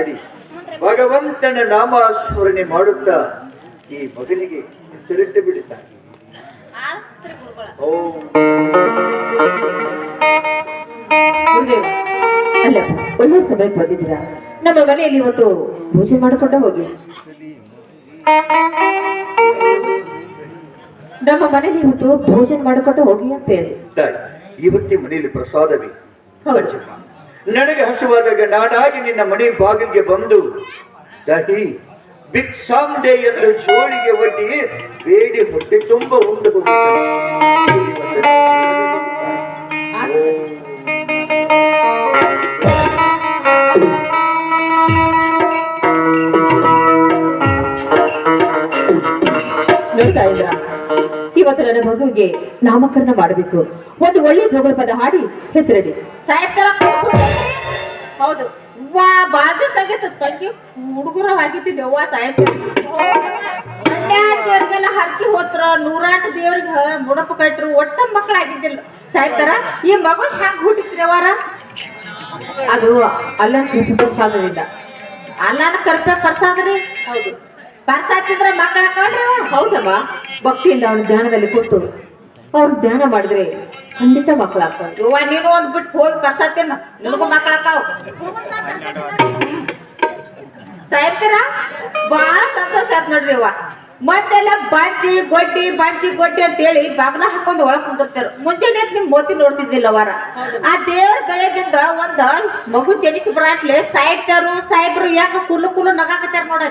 ಹಾಡಿ ಭಗವಂತನ ನಾಮಸ್ಮರಣೆ ಮಾಡುತ್ತಾ ಈ ಮಗನಿಗೆ ಹೆಸರಿಟ್ಟು ಬಿಡುತ್ತಾನೆ ಅಲ್ಲ ಒಳ್ಳೆ ಸಮಯಕ್ಕೆ ಬಂದಿದ್ದೀರಾ? ನಮ್ಮ ಮನೆಯಲ್ಲಿ ಇವತ್ತು ಪೂಜೆ ಮಾಡಿಕೊಂಡ ಹೋಗಿ. ನಮ್ಮ ಮನೆಯಲ್ಲಿ ಇವತ್ತು ಭೋಜನ ಮಾಡಿಕೊಂಡು ಹೋಗಿ ಅಂತ ಹೇಳಿ. ಇವತ್ತಿ ಮನೆಯಲ್ಲಿ ಪ್ರಸಾದವೇ. ಹೌದು. ನನಗೆ ಹಸುವಾದಾಗ ನಾನಾಗಿ ನಿನ್ನ ಮನೆ ಬಾಗಿಲಿಗೆ ಬಂದು, ದಹಿ ಭಿಕ್ಷಾಂದೆ ಎಂದು ಜೋಳಿಗೆ ಒಡ್ಡಿ ಬೇಡಿ ಹೊಟ್ಟೆ ತುಂಬ ಉಂಡು. ನೋಡ್ತಾ ಇವತ್ತು ನನ್ನ ಮಗುವಿಗೆ ನಾಮಕರಣ ಮಾಡಬೇಕು. ಒಂದು ಒಳ್ಳೆ ಜೋಗಳ ಪದ ಹಾಡಿ ಹೆಸರಡಿ. ತರ ಹೌದು. ವಾ ಬಾಳ ದಿವಸ ಆಗೈತ ತಂಗಿ ಹುಡುಗರು ಹಾಕಿದ್ದೆ ಅವ್ವ ಸಾಯಂಕಾಲ ದೇವ್ರಿಗೆಲ್ಲ ಹರತಿ ಹೋತ್ರ ನೂರಾಟ ದೇವ್ರಿಗೆ ಮುಡಪ ಕಟ್ರು ಒಟ್ಟ ಮಕ್ಕಳಾಗಿದ್ದಿಲ್ಲ. ಸಾಹೇಬ್ ತರ ಈ ಮಗು ಹ್ಯಾಂಗ ಹುಟ್ಟಿಸ್ರಿ ಅವರ ಅದು ಅಲ್ಲ ಸಾಧನದಿಂದ ಕರ್ಸ ಕರ್ಪ ರೀ ಹೌದು. ಕರ್ಸಾಕಿದ್ರೆ ಮಕ್ಕಳ ಕಾಣ್ರಿ ಹೌದಮ್ಮ? ಭಕ್ತಿಯಿಂದ ಅವ್ನ ಧ್ಯಾನದಲ್ಲಿ ಕೂತು ಅವ್ರು ಧ್ಯಾನ ಮಾಡಿದ್ರೆ ಖಂಡಿತ ಮಕ್ಕಳ ಇವ ನೀನು ಒಂದ್ ಬಿಟ್ಟು ಹೋಗಿ ಕರ್ಸತ್ತೇನ ನಿಮಗೂ ಮಕ್ಕಳಕ್ಕಾವ್ ಸಾಯ್ತೀರ ಬಹಳ ಸಂತೋಷ ಆಯ್ತು ನೋಡ್ರಿ ಇವ ಮತ್ತೆಲ್ಲ ಬಾಂಚಿ ಗೊಡ್ಡಿ ಬಾಂಚಿ ಗೊಡ್ಡಿ ಅಂತೇಳಿ ಬಾಗ್ಲ ಹಾಕೊಂಡು ಒಳಗ್ ಕುಂತಿರ್ತಾರೆ ಮುಂಜಾನೆ ನಿಮ್ ಮೋತಿ ನೋಡ್ತಿದ್ದಿಲ್ಲ ವಾರ. ಆ ದೇವ್ರ ದಯದಿಂದ ಒಂದ್ ಮಗು ಜನಿಸಿ ಬರಾಟ್ಲೆ ಸಾಯ್ತಾರು ಸಾಹೇಬ್ರು ಯಾಕ ಕುಲ್ಲು ಕುಲ್ಲು ನಗಾಕತ್ತಾರ ನೋಡ.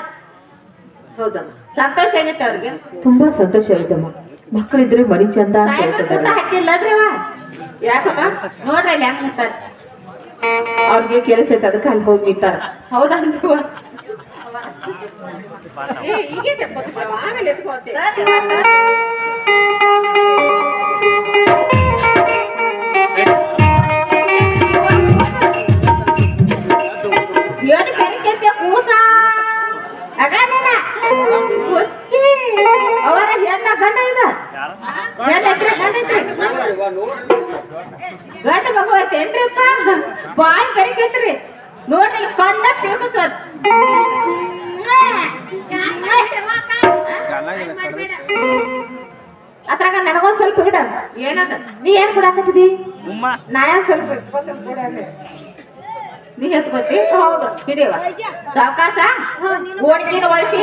ಹೌದಮ್ಮ ಸಂತೋಷ ಆಗೈತೆ ಅವ್ರಿಗೆ. ತುಂಬಾ ಸಂತೋಷ ಆಯ್ತಮ್ಮ ಮಕ್ಕಳಿದ್ರೆ ಮರಿ ಚಂದ ಅಂತ ಸಾಹೇಬ್ರು ಊಟ ಹೇಳ್ತಿದ್ದಾರೆ ಹಾಕಿಲ್ಲದ್ರಿ ಅವ ಯಾಕಮ್ಮ? ನೋಡ್ರಿ ಅಲ್ಲಿ ಹೆಂಗ್ ನಿಂತಾರ ಅವ್ರಿಗೆ ಕೆಲಸ ಐತೆ ಅದಕ್ಕೆ ಅಲ್ಲಿ ಹೋಗಿ ನಿಂತಾರ. ಹೌದಾ ಏನು ಅವರ ಹೆಣ್ಣ ಗಂಡ ಇದ ಹೆಣ್ಣ ಐತ್ರಿ ಗಂಡ ಮಗು ಐತೇನ್ರಿಪ್ಪ ಬಾಯ್ ಬೆರಕೈತ್ರಿ ನೋಡ್ರಿ ಕಣ್ಣ ಪೀಕಸ್ವತ್ ಅದ್ರಾಗ ನನಗೊಂದ್ ಸ್ವಲ್ಪ ಬಿಡ ಏನದ? ನೀ ಏನ್ ಕೊಡಾಕತ್ತಿದಿ? ನಾ ಯಾಕ್ ಸ್ವಲ್ಪ. ನೀ ಎತ್ಕೋತಿ ಹೌದು ಹಿಡಿಯವ ಸಾವಕಾಶ ಓಡ್ಗಿನ ಒಳಸಿ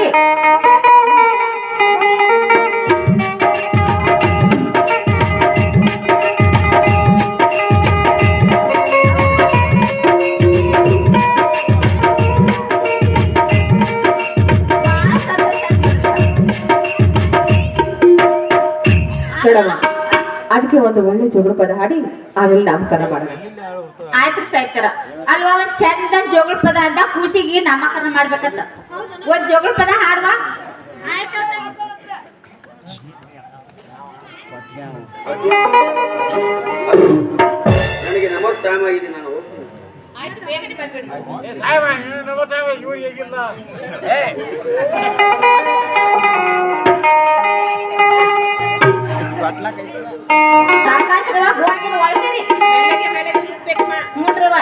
ಅದಕ್ಕೆ ಒಂದು ಒಳ್ಳೆ ಜೋಗಳ ಪದ ಹಾಡಿ ಆಮೇಲೆ ನಾಮಕರಣ ಮಾಡೋಣ ಆಯ್ತು ಸಾಯ್ತಾರ. ಅಲ್ವಾ, ಒಂದ್ ಚಂದ ಜೋಗಳ ಪದ ಅಂತ ಖುಷಿಗೆ ನಾಮಕರಣ ಮಾಡ್ಬೇಕಂತ. ಒಂದ್ ಜೋಗಳ ಪದ ಹಾಡ್ವಾ? ನನಗೆ ನಮಗ್ ಟೈಮ್ ಆಗಿದೆ ನಾನು ಹೋಗ್ತೀನಿ. ಸಾಕಾಗ್ತದ ಹೋಗಿನ ಒಳಸಿರಿ ನೋಡ್ರಿ ಶೃಂಗಾರ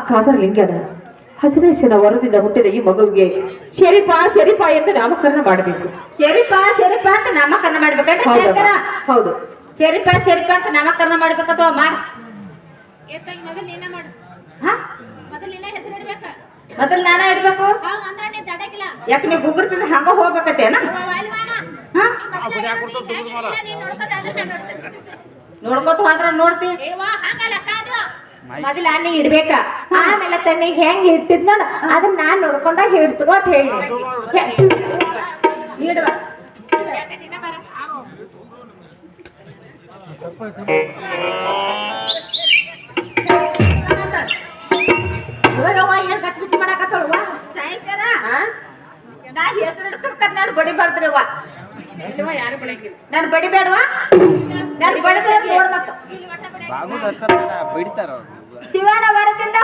ಆ ಕಾದರ್ ಲಿಂಗನ ಹಸಿರೇಶನ ವರದಿಂದ ಹುಟ್ಟಿದ ಈ ಮಗುವಿಗೆ ಶರೀಫಾ ಶರೀಫಾ ಎಂದು ನಾಮಕರಣ ಮಾಡಬೇಕು. ಶರೀಫಾ ಶರೀಫಾ ಅಂತ ನಾಮಕರಣ ಮಾಡ್ಬೇಕಂದ್ರೆ ಹೌದು. ಶರೀಫಾ ಶರೀಫಾ ಅಂತ ನಾಮಕರಣ ಮಾಡ್ಬೇಕತ್ವ ಮಾಡ್ ಮೊದಲು ನೀನ ಮಾಡು. ಹಾ? ಮೊದಲು ನೀನ ಹೆಸರು ಇಡ್ಬೇಕ. ಮೊದಲ್ ನಾನ ಇಡ್ಬೇಕು? ಅವಾಗ ಅಂದ್ರ ನೀ ತಡಕಿಲ್ಲ ಯಾಕೆ ನೀವು ಗುಗ್ಗುರ್ತಿದ್ರೆ ಹಂಗ ಹೋಗ್ಬೇಕತ್ತೇನ? ನೋಡ್ಕೊತ ಹೋದ್ರ ನೋಡ್ತಿ. ಏವಾ ಹಂಗಲ್ಲ ಕಾದು. ಮೊದಲ ನೀ ಇಡ್ಬೇಕ? ಆಮೇಲೆ ತನ್ನ ಹೆಂಗ್ ಇಟ್ಟಿದ್ನ ಅದನ್ನ ನಾನ್ ನೋಡ್ಕೊಂಡ ಹೇಳ್ತು ಅಂತ ಹೇಳಿ. ಇಡುವ ನೀನ ಬರ ಇವಾಗವ್ವ ಏನ್ ಗಟ್ಟಿ ಬಿಸಿ ಮಾಡಾಕತ್ತಲ್ವ ಸಾಯ್ತಾರ ನಾ ಹೆಸರು ಇಡ್ತಿರ್ತಾರ ನಾನು ಬಡಿಬಾರ್ದ್ರಿ ಅವ್ವ ಯಾರು ಬೆಳಗಿಲ್ಲ ನಾನು ಬಡಿಬೇಡವಾ ನಾನು ಬಡಿದ್ರೆ ನೋಡ್ ಮತ್ತು ಬೈಡ್ತಾರ ಶಿವನ ವರದಿಂದ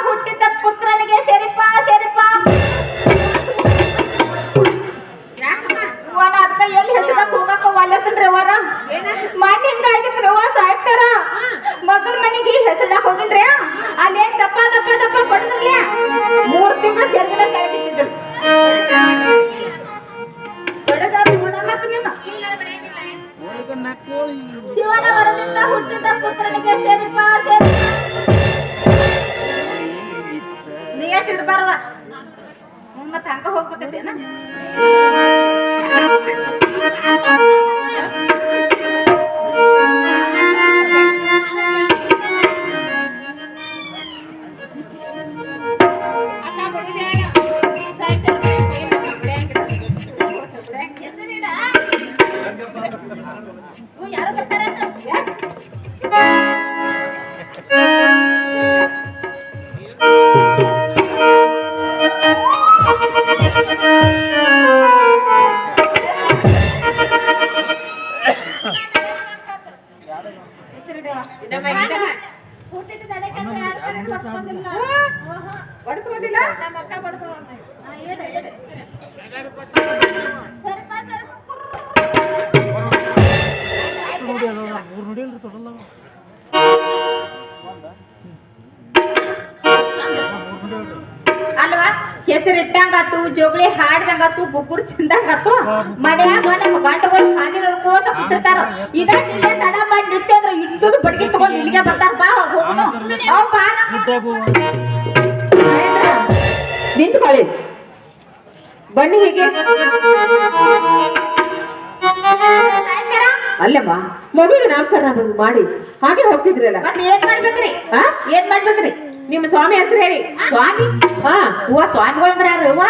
ಮತ್ತೆ ಹಂಗ ಹೋಗ್ಬೇಕತ್ತೇನ ಹೆಸರು ಇಟ್ಟಂಗಾತು ಜೋಗಳಿ ಹಾಡ್ದಂಗಾತು ಗುಗ್ಗುರ್ ತಿಂದಂಗಾತು ಮನ್ಯಾಗ ನಮ್ಮ ಗಂಟಗಳು ಹಾದಿ ನೋಡ್ಕೋತ ಕೂತಿರ್ತಾರ. ಈಗ ನಿಲ್ಲೇ ತಡ ಮಾಡಿ ನಿತ್ಯ ಅಂದ್ರೆ ಇಟ್ಟುದು ಬಡ್ಗಿ ತಗೊಂಡ್ ಇಲ್ಲಿಗೆ ಬರ್ತಾರ. ಬಾ ಹೋಗುನು ಅವ್ ಬಾ. ನಿಂತ್ಕೊಳ್ಳಿ ಬನ್ನಿ ಹೀಗೆ. ಅಲ್ಲಮ್ಮ ಮಗುವಿಗೆ ನಾಮಕರಣ ಮಾಡಿ. ಹಾಗೆ ಹೋಗ್ತಿದ್ರಲ್ಲ. ಮತ್ತೆ ಏನ್ ಮಾಡ್ಬೇಕ್ರಿ? ಏನ್ ಮಾಡ್ಬೇಕ್ರಿ? ನಿಮ್ಮ ಸ್ವಾಮಿ ಹೆಸರು ಹೇಳಿ. ಸ್ವಾಮಿ? ಹಾ ಹೂವ ಸ್ವಾಮಿಗಳು ಅಂದ್ರೆ ಯಾರು ಹೂವ?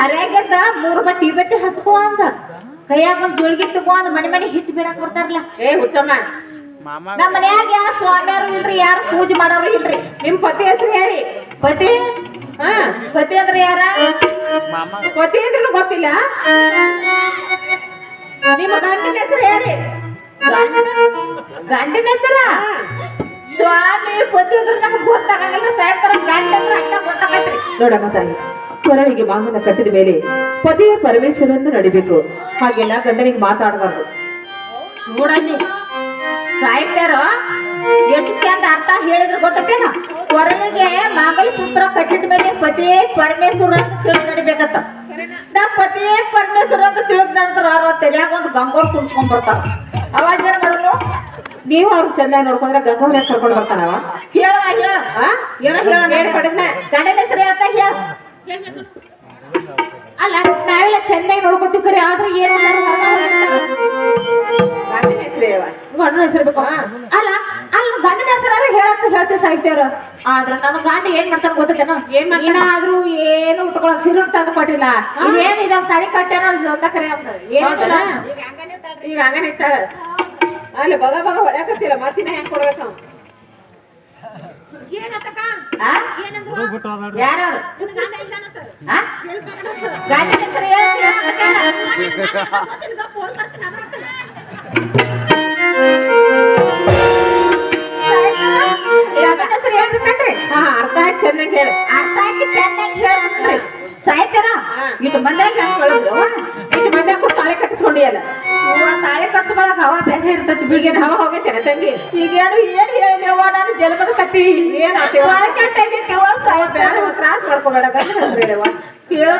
ಹರ್ಯಾಗದ ಮೂರು ಬಟ್ಟಿ ಬಟ್ಟೆ ಹತ್ಕೋ ಅಂದ. ಕೈಯಾಗ ಒಂದ್ ಜೋಳಿಗೆ ತಗೋ ಅಂದ. ಮನೆ ಮನೆ ಹಿಟ್ಟು ಬಿಡಕ್ ಬರ್ತಾರಲ್ಲ ಏ ಉತ್ತಮ. ಮಾಮ ನಮ್ಮ ಮನ್ಯಾಗ ಯಾರು ಸ್ವಾಮಿಯಾರು ಇಲ್ರಿ ಯಾರು ಪೂಜೆ ಮಾಡೋರು ಇಲ್ರಿ? ನಿಮ್ ಪತಿ ಹೆಸರು ಹೇಳಿ. ಪತಿ? ಹಾ ಪತಿ ಅಂದ್ರೆ ಯಾರ? ಮಾಮ. ಪತಿ ಅಂದ್ರೂ ಗೊತ್ತಿಲ್ಲ. ನಿಮ್ಮ ಗಂಡನ ಹೆಸರು ಹೇಳಿ. ಗಂಡನ ಹೆಸರ? ಸ್ವಾಮಿ, ಪತಿ ಅಂದ್ರೆ ನಮ್ಗೆ ಗೊತ್ತಾಗಲ್ಲ ಸಾಯ್ತಾರ ಗಂಡ ಅಂದ್ರೆ ಅಷ್ಟ ಗೊತ್ತಾಗತ್ರಿ ನೋಡಮ್ಮ ತಾಯಿ ಕೊರಳಿಗೆ ಮಾಂಗನ ಕಟ್ಟಿದ ಮೇಲೆ ಪತಿಯ ಪರಮೇಶ್ವರನ್ನು ನಡಿಬೇಕು. ಹಾಗೆಲ್ಲ ಗಂಡನಿಗೆ ಮಾತಾಡಬಾರ್ದು. ನೋಡಲ್ಲಿ ಸಾಹಿತ್ಯರು ಎಷ್ಟು ಚಂದ ಅರ್ಥ ಹೇಳಿದ್ರು ಗೊತ್ತೇನ ಕೊರಳಿಗೆ ಮಾಂಗಲ್ಯ ಸೂತ್ರ ಕಟ್ಟಿದ ಮೇಲೆ ಪತಿ ಪರಮೇಶ್ವರ ಅಂತ ತಿಳಿದು ನಡಿಬೇಕತ್ತ ನಾ ಪತಿ ಪರಮೇಶ್ವರ ಅಂತ ತಿಳಿದ ನಂತರ ಅವ್ರ ತಲೆಯಾಗ ಒಂದು ಗಂಗೋರ್ ಕುಣ್ಸ್ಕೊಂಡ್ ಬರ್ತಾರ. ಅವಾಗ ಏನ್ ಮಾಡೋನು ನೀವು ಅವ್ರು ಚೆನ್ನಾಗಿ ನೋಡ್ಕೊಂಡ್ರೆ ಗಂಗೋರ್ ಕರ್ಕೊಂಡು ಬರ್ತಾನವ? ಹೇಳ ಹೇಳ. ಏನೋ ಹೇಳ ಹೇಳ? ಗಂಡನ ಹೆಸರು ಹೇಳ್ತಾ ಹೇಳ. ಅಲ್ಲ ನಾವೆಲ್ಲ ಚೆನ್ನಾಗಿ ನೋಡ್ಕೊತೀವಿ ಕರೆ ಆದ್ರೆ ಏನ್ ಗಂಡನ ಹೆಸರು ಗಂಡನ ಹೆಸರು ಬೇಕು ಅಲ್ಲ ಅಲ್ಲ ಗಂಡನ ಹೆಸರು ಹೇಳಕ್ ಹೇಳ್ತೀವಿ ಸಾಹಿತ್ಯರು. ಆದ್ರ ನಮ್ಮ ಗಂಡ ಏನ್ ಮಾಡ್ತಾನೆ ಗೊತ್ತೇನ ಏನ್ ಏನಾದ್ರೂ ಏನು ಉಟ್ಕೊಳಕ್ ಸಿರು ತಂದು ಕೊಟ್ಟಿಲ್ಲ. ಏನ್ ಇದ ತಲೆ ಕಟ್ಟೇನೋ ಅಂತ ಕರೆ ಅಂತ ಏನಿಲ್ಲ ಈಗ ಹಂಗನೇ ಅಲ್ಲಿ ಬಗ ಬಗ ಹೊಡ್ಯಾಕತ್ತಿಲ್ಲ ಮತ್ತಿನ ಹೆಂಗ್ ಕೊಡ್ಬೇಕು ಅರ್ಥ ಆಯ್ತು ಚೆನ್ನಾಗಿ ಹೇಳಿ. ಅರ್ಥ ಆಗಿ ಚೆನ್ನಾಗಿ ಹೇಳ್ಬೇಕ್ರಿ ಸಾಯ್ತಾರ ಇಟ್ಟು ಮನ್ಯಾಗ ಹೇಳಿದ್ರು ಇಟ್ಟು ಬಂದಾಗ ಕೂಡ ತಾಳೆ ಕಟ್ಟಿಸ್ಕೊಂಡಿಯಲ್ಲ ತಾಳೆ ಕಟ್ಸ್ಕೊಳಕ್ ಹವಾ ಬೇರೆ ಇರ್ತೈತಿ ಬಿಡ್ಗೇನು ಹವಾ ಹೋಗೈತೆ ತಂಗಿ? ಈಗ ಏನು ಏನು ಹೇಳಿದೆವ ನಾನು ಜನ್ಮದ ಕತ್ತಿ. ಏನು ಕೆಟ್ಟಾಗೈತೆವ ಸಾಯ ಬೇರೆ ತ್ರಾಸ ಹೇಳ್ಬೇಕನ್ರಿ ಅವ್ವ. ಹೇಳ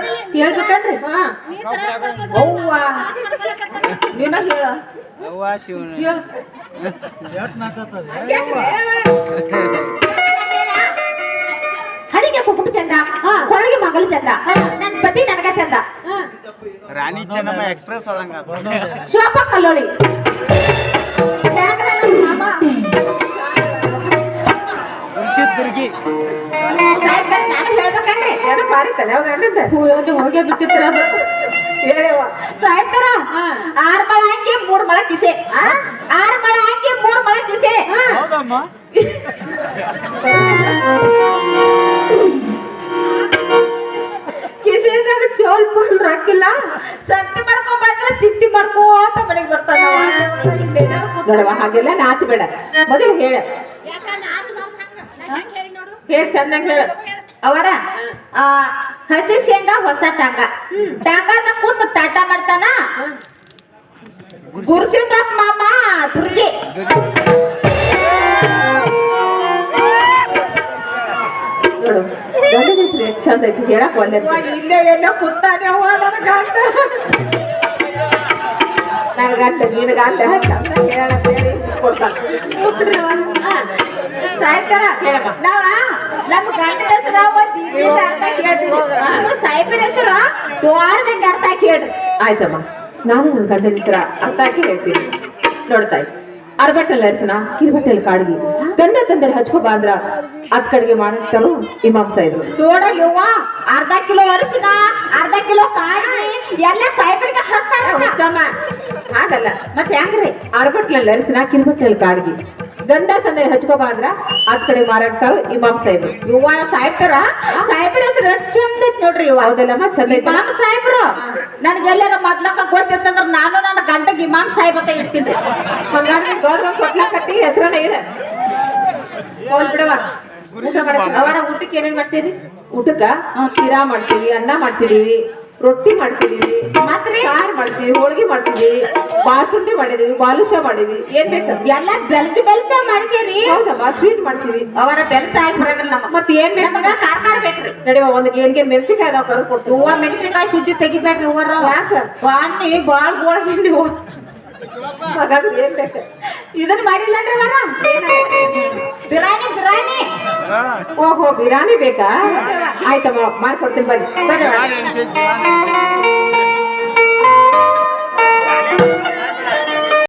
ಶಿವನ. ಕುಟುಂಬ ಚಂದ. ಹೊರಗೆ ಮಗಳು ಚಂದ. ನನ್ನ ಪತಿ ನನಗ ಚಂದ. ರಾಣಿ ಚೆನ್ನಮ್ಮ ಎಕ್ಸ್ಪ್ರೆಸ್ ಹೋದಂಗ ಶಿವಪ್ಪ ಕಲ್ಲೋಳಿ. ದುರ್ಗಿ ನಾನು ಏನೋ ತಲೆ ಹೋಗಿ ಸಾಯ್ತಾರ ಆರ್ ಮಳ ಹಾಕಿ ಮೂರ್ ಮಳ ಕಿಸೆ. ಆರ್ ಮಳ ಹಾಕಿ ಮೂರ್ ಮಳ ಕಿಸೆ. ಹೌದಮ್ಮ. ಕಿಸೆದಾಗ ಚೋಲ್ ಪುಲ್ ರೊಕ್ಕಿಲ್ಲ ಸಂತಿ ಮಾಡ್ಕೊಂಡ್ ಬಂದ್ರೆ ಚಿಟ್ಟಿ ಮಾಡ್ಕೋತ ಮನೆಗೆ ಬರ್ತಾನ ಹಾಗೆಲ್ಲ ನಾಚಬೇಡ. ಮೊದಲು ಹೇಳ. ಹೇಳ ಚಂದಾಗಿ ಹೇಳ ಅವರ ಹಸಿ ಶೇಂಗಾ ಹೊಸ ಟಾಂಗ. ಟಾಂಗನ ಕೂತ ತಾಟ ಮಾಡ್ತಾನ? ಗುರ್ಸಿದ್ದಪ್ಪ ಮಾಮ ದುರ್ಗಿ. ನೋಡು ಗಂಡನ ಹೆಸರು ಎಷ್ಟ್ ಚಂದ ಐತಿ ಹೇಳಕ್ ಒಳ್ಳೆ ಇಲ್ಲೇ ಎಲ್ಲ ಅವ್ವ ನನ್ನ ಗಂಡ. ನನ್ನ ಗಂಡ ಗಂಡ ಸಾಯ್ತಾರ. ನಾವ ನಮ್ಮ ಗಂಡನ ಹೆಸರು ಅರ್ಥ ಕೇಳ್ತೀವಿ. ಸಾಯ್ಬರ ಹೆಸರು ದ್ವಾರದಂಗ ಅರ್ಥ ಕೇಳ್ರಿ. ಆಯ್ತಮ್ಮ. ನಾನು ನನ್ನ ಗಂಡನ ಹೆಸರ ಅರ್ಥ ಹಾಕಿ ಹೇಳ್ತೀನಿ ನೋಡ್ತಾಯಿ ಅರ್ಬಟ್ಟಲ್ ಅರ್ಚನ ಕಿರ್ಬಟ್ಟಲ್ ಕಾಡ್ಗಿ. ತಂದ ತಂದರೆ ಹಚ್ಕೋಬಾ ಅಂದ್ರ ಅದ್ ಕಡೆಗೆ ಮಾಡಿಸ್ತಾನು ಇಮಾಮ್ ಸಾಯಿದ್ರು ನೋಡ ಯವ್ವ ಅರ್ಧ ಕಿಲೋ ಅರಿಶಿನ ಅರ್ಧ ಕಿಲೋ ಕಾಯಿ ಎಲ್ಲ ಸಾಯ್ಬರಿಗೆ ಹಸ್ತಾರ ಹಾಗಲ್ಲ. ಮತ್ತೆ ಹೆಂಗ್ರಿ? ಅರ್ಬಟ್ಲಲ್ಲಿ ಅರಿಸಿನ ಕಿರ್ಬಟ್ಟಲ್ ಕಾಡ್ಗಿ. ಗಂಡ ತಂದರೆ ಹಚ್ಕೋಬಾದ್ರ ಅದ್ ಕಡೆ ಮಾರಾಟ ಇಮಾಮ್ ಸಾಹೇಬ್ರು ಇವ ಸಾಹೇಬ್ರ? ಸಾಹೇಬ್ರ ಹೆಸರು ಎಷ್ಟ್ ಚಂದ ನೋಡ್ರಿ ಯವ್ವ. ಹೌದಲ್ಲಮ್ಮ ಚಂದ? ಇಮಾಮ್ ಸಾಹೇಬ್ರು ನನಗೆಲ್ಲರ ಮೊದ್ಲಕ್ಕ ಗೊತ್ತಿರ್ತಂದ್ರ ನಾನು ನನ್ನ ಗಂಡಗೆ ಇಮಾಮ್ ಸಾಹೇಬ್ ಅಂತ ಗೋದ್ರ ಕೊಟ್ಲ ಕಟ್ಟಿ ಹೆಸರನ್ನ ಹೋಲ್ ಬಿಡವ ಮಾಡಕ್ಕೆ ಅವರ ಊಟಕ್ಕೆ ಏನೇನ್ ಮಾಡ್ತೀರಿ? ಊಟಕ್ಕ ಶಿರಾ ಮಾಡ್ತೀವಿ ಅನ್ನ ಮಾಡ್ತಿದೀವಿ ರೊಟ್ಟಿ ಮಾತ್ರ ಸಾರು ಮಾಡ್ತೀವಿ ಹೋಳಿಗೆ ಮಾಡ್ತೀವಿ ಬಾಸುಂಡಿ ಮಾಡಿದೀವಿ ಬಾಲುಷ ಮಾಡಿದೀವಿ. ಏನ್ ಬೇಕು? ಎಲ್ಲ ಬೆಲ್ಚ ಬೆಲ್ಚ ಮಾಡ್ತೀರಿ? ಹೌದಮ್ಮ ಸ್ವೀಟ್ ಮಾಡ್ತೀವಿ. ಅವರ ಬೆಲ್ಚ ಆಗಿ ಬರಂಗಿಲ್ಲ ನಮ್ಮ ಮತ್ತೆ ಏನ್ ಬೇಕು? ನಮಗ ಕಾರ್ ಕಾರ್ ಬೇಕ್ರಿ. ನಡೆಯುವ ಒಂದು ಏನ್ಗೆ ಮೆಣಸಿನಕಾಯಿ ನಾವು ಕರ್ಕೊಡ್ತೀವಿ ಕೊಡ್ತೀವಿ. ಹೂವ ಮೆಣಸಿನಕಾಯಿ ಸುದ್ದಿ ತೆಗಿಬೇಡ್ರಿ ಹೂವರ ಯಾಕ? ಬಾಣಿ ಬಾಳ್ ಹಾಗಾದ್ರೆ ಏನ್ ಮಾಡಿಲ್ಲ ಇದನ್ನ ಬರ ವರ ಬಿರಾನಿ ಬಿರಾನಿ. ಓಹೋ ಬಿರಿಯಾನಿ ಬೇಕಾ? ಆಯ್ತಮ್ಮ ಮಾಡ್ಕೊಡ್ತೀನಿ ಬನ್ನಿ.